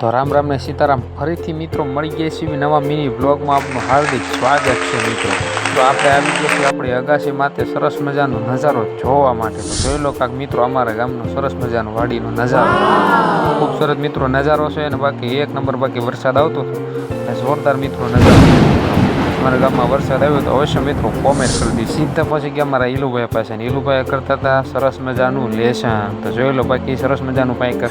તો રામ રામ ને સીતારામ, ફરીથી મિત્રો મળી ગયા છીએ નવા મિની બ્લોગમાં આપનું હાર્દિક સ્વાગત છે મિત્રો. તો આપણે આવી ગયા છીએ આપણી અગાસી માથે સરસ મજાનો નજારો જોવા માટે. તો જોઈ લો કાંક મિત્રો અમારા ગામનો સરસ મજાનો વાડીનો નજારો. ખૂબ સરસ મિત્રો નજારો છે અને બાકી એક નંબર બાકી વરસાદ આવતો હતો. અને જોરદાર મિત્રો નજારો અમારા ગામમાં વરસાદ આવ્યો તો અવશ્ય મિત્રો કોમેન્ટ કરી દઈશ. સીધા પછી ગયા મારા ઈલુભાઈ પાસે ને ઈલુભાઈ કરતા હતા સરસ મજાનું લેસન. તો જોઈ લો બાકી સરસ મજાનું કંઈક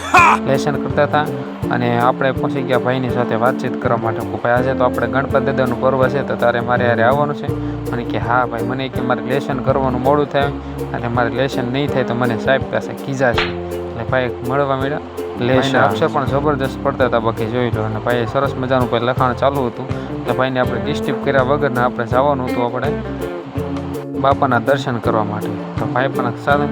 લેસન કરતા હતા. અને આપણે પહોંચી ગયા ભાઈની સાથે વાતચીત કરવા માટે. કે ભાઈ આજે તો આપણે ગણપત દાદાનું પર્વ છે તો તારે મારે યારે આવવાનું છે. મને કે, હા ભાઈ, મને કે મારે લેસન કરવાનું મોડું થાય. અને મારે લેસન નહીં થાય તો મને સાહેબ પાસે કીજા છે. એટલે ભાઈ મળવા મળ્યા લેસન આપશે પણ જબરદસ્ત પડતા હતા બાકી જોઈ લો. અને ભાઈ સરસ મજાનું ભાઈ લખાણ ચાલુ હતું. એટલે ભાઈને આપણે ડિસ્ટર્બ કર્યા વગરના આપણે જવાનું હતું આપણે બાપાના દર્શન કરવા માટે. તો ભાઈ પણ સાથે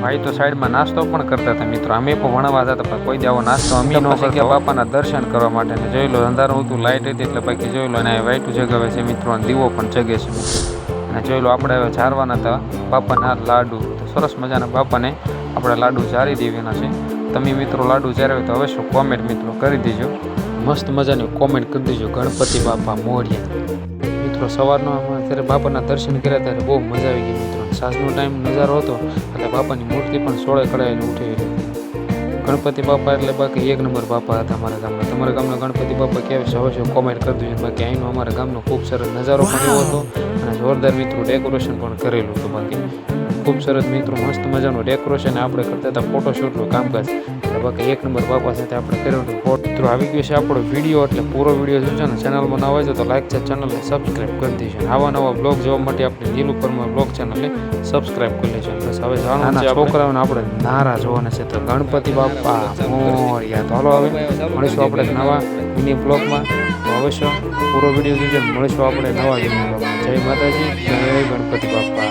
ભાઈ તો સાઈડમાં નાસ્તો પણ કરતા હતા મિત્રો. અમે પણ ભણવા હતા પણ કોઈ દેવો નાસ્તો અમે ન ગયા બાપાના દર્શન કરવા માટે. ને જોઈ લો અંધારું હતું લાઇટ હતી એટલે બાકી જોઈ લો અને વાઈટું જગાવે છે મિત્રો અને દીવો પણ જગે છે અને જોઈ લો આપણે હવે જારવાના હતા બાપાના લાડુ. તો સરસ મજાના બાપાને આપણે લાડુ જારી દેવાના છે. તમે મિત્રો લાડુ ચાર્યો તો અવશ્ય કોમેન્ટ મિત્રો કરી દેજો. મસ્ત મજાની કોમેન્ટ કરી દેજો ગણપતિ બાપા મોરિયા. મિત્રો સવારનો ત્યારે બાપાના દર્શન કર્યા ત્યારે બહુ મજા આવી ગઈ મિત્રો. સાંજનો ટાઈમ નજારો હતો, એટલે બાપાની મૂર્તિ પણ સોળે કળાઈને ઉઠી હતી ગણપતિ બાપા એટલે બાકી એક નંબર બાપા હતા અમારા ગામના. તમારા ગામના ગણપતિ બાપા કેવા છે અવશ્ય કોમેન્ટ કરી દેજો. બાકી અહીંનો અમારા ગામનો ખૂબ સરસ નજારો પણ એવો હતો અને જોરદાર મિત્રો ડેકોરેશન પણ કરેલું હતું બાકી. ખૂબ સરસ મિત્રો મસ્ત મજાનું ડેકોરેશન આપણે કરતા હતા ફોટોશૂટનું કામકાજ. એટલે બાકી એક નંબર બાપા સાથે આપણે કર્યું ફોટો મિત્રો આવી ગયો છે આપણો વીડિયો એટલે પૂરો વીડિયો જોજો ને. ચેનલમાં ના હોય તો લાઈક છે ચેનલને સબસ્ક્રાઈબ કરી દેજો. આવા નવા બ્લોગ જોવા માટે આપણે નીલ ઉપરમાં બ્લોગ ચેનલને સબસ્ક્રાઈબ કરી લેજો. બસ હવે છે છોકરાઓને આપણે નારા જોવાના છે તો ગણપતિ બાપા મોર્યા. તો હાલો હવે મળીશું આપણે નવા મિની બ્લોગમાં તો અવશ્ય પૂરો વીડિયો જોજો ને મળીશું આપણે નવા વીડિયો જય માતાજી જય ગણપતિ બાપા.